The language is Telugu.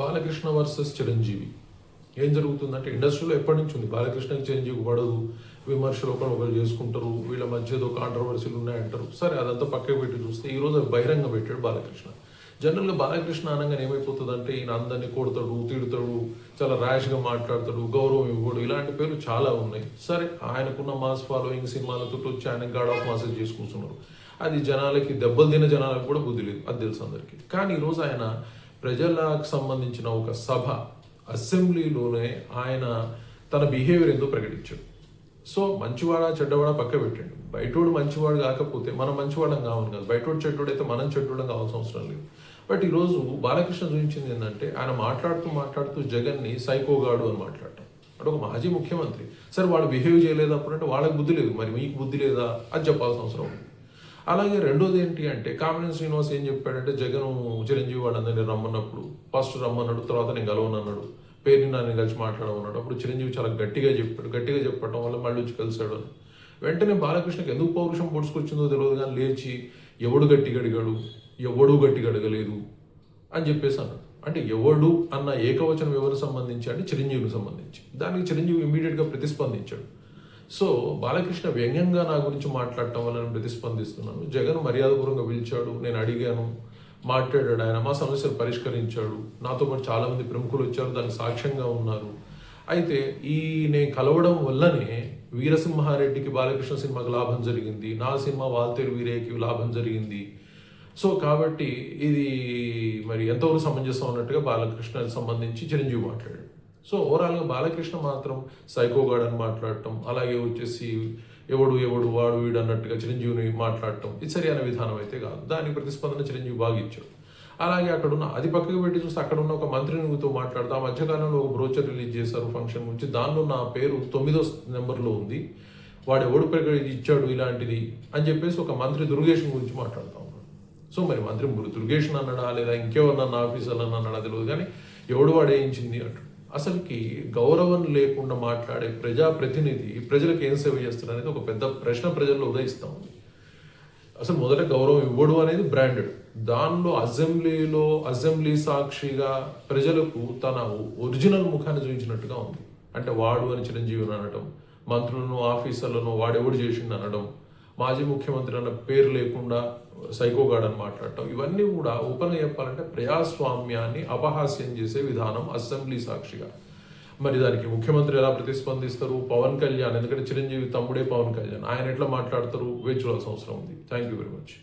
బాలకృష్ణ వర్సెస్ చిరంజీవి. ఏం జరుగుతుందంటే ఇండస్ట్రీలో ఎప్పటి నుంచి ఉంది? బాలకృష్ణకి చిరంజీవి పడదు విమర్శలు ఒకరు ఒకరు చేసుకుంటారు? వీళ్ళ మధ్య ఏదో కాంట్రవర్సీలు ఉన్నాయంటారు. సరే అదంతా పక్కకు పెట్టి చూస్తే ఈ రోజు బహిరంగ పెట్టాడు బాలకృష్ణ. జనరల్గా బాలకృష్ణ అనగానే ఏమైపోతుందంటే ఈయన అందరినీ కొడతాడు తిడతాడు చాలా ర్యాష్గా మాట్లాడతాడు గౌరవం ఇవ్వడు ఇలాంటి పేర్లు చాలా ఉన్నాయి. సరే ఆయనకున్న మాస్ ఫాలోయింగ్ సినిమాలతో వచ్చి ఆయన గాడ్ ఆఫ్ మాసేజ్ చేసుకుంటున్నారు. అది జనాలకి దెబ్బలు తిన జనాలకు కూడా బుద్ధి లేదు అది తెలుసు అందరికీ. కానీ ఈరోజు ఆయన ప్రజలకు సంబంధించిన ఒక సభ అసెంబ్లీలోనే ఆయన తన బిహేవియర్ ఎందుకు ప్రకటించాడు? సో మంచివాడా చెడ్డవాడా పక్క పెట్టండి. బయటోడు మంచివాడు కాకపోతే మనం మంచివాళ్ళం కావాలి కదా. బయటోడు చెడ్డోడు అయితే మనం చెడ్డోళ్ళం కావాల్సిన అవసరం లేదు. బట్ ఈరోజు బాలకృష్ణ చూపించింది ఏంటంటే ఆయన మాట్లాడుతూ మాట్లాడుతూ జగన్ని సైకోగాడు అని మాట్లాడటం. అంటే ఒక మాజీ ముఖ్యమంత్రి. సరే వాళ్ళు బిహేవ్ చేయలేదు అప్పుడు అంటే వాళ్ళకి బుద్ధి లేదు. మరి మీకు బుద్ధి లేదా అది చెప్పాల్సిన అవసరం ఉంది. అలాగే రెండోది ఏంటి అంటే కామినేని శ్రీనివాస్ ఏం చెప్పాడంటే జగన్ చిరంజీవి వాళ్ళందరినీ రమ్మన్నప్పుడు ఫస్ట్ రమ్మన్నాడు తర్వాత నేను గలవనన్నాడు పేరుని నన్ను కలిసి మాట్లాడమన్నాడు అప్పుడు చిరంజీవి చాలా గట్టిగా చెప్పాడు గట్టిగా చెప్పడం వల్ల మళ్ళీ వచ్చి కలిశాడు అని. వెంటనే బాలకృష్ణకి ఎందుకు పౌరుషం పొడుచుకొచ్చిందో తెలియదు కానీ లేచి ఎవడు గట్టిగా అడిగాడు? ఎవడు గట్టిగా అడగలేదు? అని చెప్పేసి అన్నాడు. అంటే ఎవడు అన్న ఏకవచనం ఎవరు సంబంధించి? అంటే చిరంజీవికి సంబంధించి. దానికి చిరంజీవి ఇమీడియట్గా ప్రతిస్పందించాడు. సో బాలకృష్ణ వ్యంగ్యంగా నా గురించి మాట్లాడటం వల్ల నేను ప్రతిస్పందిస్తున్నాను. జగన్ మర్యాదపూర్వకంగా పిలిచాడు నేను అడిగాను మాట్లాడాడు ఆయన మా సమస్యలు పరిష్కరించాడు. నాతో పాటు చాలామంది ప్రముఖులు వచ్చారు దానికి సాక్ష్యంగా ఉన్నారు. అయితే ఈ నేను కలవడం వల్లనే వీరసింహారెడ్డికి బాలకృష్ణ సినిమాకి లాభం జరిగింది నా సినిమా వాల్తేరు వీరేకి లాభం జరిగింది. సో కాబట్టి ఇది మరి ఎంతవరకు సమంజసం అన్నట్టుగా బాలకృష్ణకి సంబంధించి చిరంజీవి మాట్లాడాడు. సో ఓవరాల్గా బాలకృష్ణ మాత్రం సైకోగాడ్ అని మాట్లాడటం అలాగే వచ్చేసి ఎవడు ఎవడు వాడు వీడు అన్నట్టుగా చిరంజీవిని మాట్లాడటం ఇది సరైన విధానం అయితే కాదు. దానికి ప్రతిస్పందన చిరంజీవి బాగా ఇచ్చాడు. అలాగే అక్కడ ఉన్న అది పక్కకు పెట్టి చూస్తే అక్కడ ఉన్న ఒక మంత్రినితో మాట్లాడుతూ ఆ మధ్యకాలంలో ఒక బ్రోచర్ రిలీజ్ చేశారు ఫంక్షన్ గురించి. దానిలో నా పేరు తొమ్మిదో నెంబర్లో ఉంది. వాడు ఎవడు పెరిగి ఇచ్చాడు ఇలాంటిది అని చెప్పేసి ఒక మంత్రి దుర్గేషన్ గురించి మాట్లాడుతూ ఉన్నాడు. సో మరి మంత్రి మురు దుర్గేషన్ అన్నాడా లేదా ఇంకెవరన్నా ఆఫీసర్లు అన్నాడా తెలియదు కానీ ఎవడు వాడు వేయించింది అంటాడు. అసలుకి గౌరవం లేకుండా మాట్లాడే ప్రజాప్రతినిధి ప్రజలకు ఏం సేవ చేస్తారు అనేది ఒక పెద్ద ప్రశ్న ప్రజల్లో ఉదయిస్తూ ఉంది. అసలు మొదట గౌరవం ఇవ్వడు అనేది బ్రాండెడ్. దానిలో అసెంబ్లీలో అసెంబ్లీ సాక్షిగా ప్రజలకు తన ఒరిజినల్ ముఖాన్ని చూపించినట్టుగా ఉంది. అంటే వాడు అని చిరంజీవిని అనడం మంత్రులను ఆఫీసర్లను వాడెవడు చేసిండు అనడం మాజీ ముఖ్యమంత్రి అన్న పేరు లేకుండా సైకోగాడ్ అని మాట్లాడటం. ఇవన్నీ కూడా ఓపెన్గా చెప్పాలంటే ప్రజాస్వామ్యాన్ని అపహాస్యం చేసే విధానం అసెంబ్లీ సాక్షిగా. మరి దానికి ముఖ్యమంత్రి ఎలా ప్రతిస్పందిస్తారు? పవన్ కళ్యాణ్ ఎందుకంటే చిరంజీవి తమ్ముడే పవన్ కళ్యాణ్. ఆయన ఎట్లా మాట్లాడతారు? వేచి చూడాల్సిన అవసరం ఉంది. Thank you very much